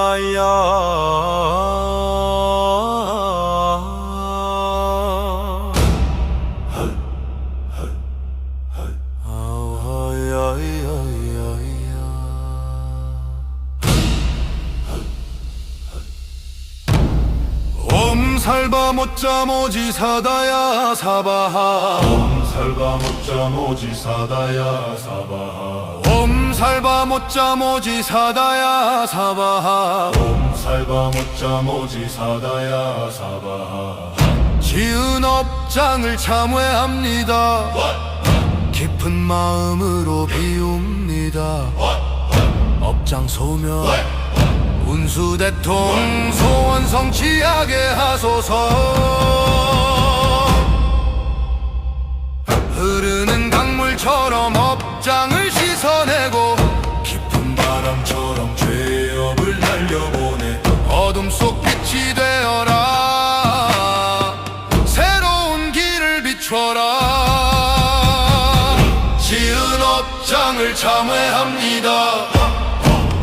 야야 엄살바 못자 모지 사다야 사바하. 살바 못자 모지 사다야 사바하. 살바 못자 모지 사다야 사바하 살바 못자 모지 사다야 사바하 지은 업장을 참회합니다. 깊은 마음으로 비웁니다. 업장 소멸 운수 대통 소원 성취하게 하소서. 흐르는 강물처럼 업장을 지은 업장을 참회합니다.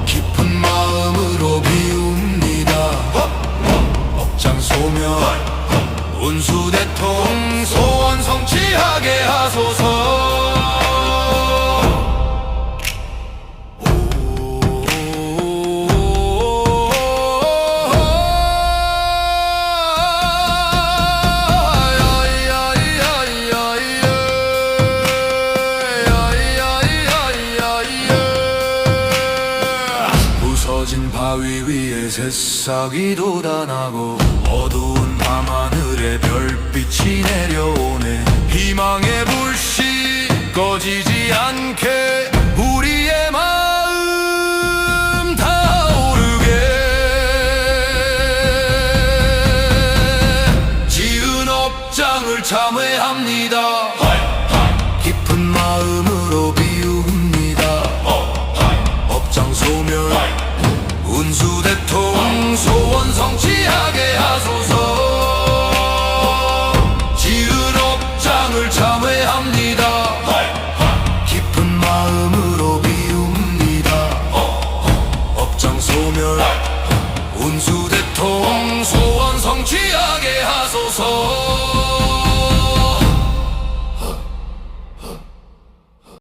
깊은 마음으로 비웁니다. 업장 소멸 운수 대통 부서진 바위 위에 새싹이 돋아나고 어두운 밤하늘에 별빛이 내려오네. 희망의 불씨 꺼지지 않게 우리의 마음 타오르게. 지은 업장을 참회합니다. 깊은 마음으 소멸 운수대 통소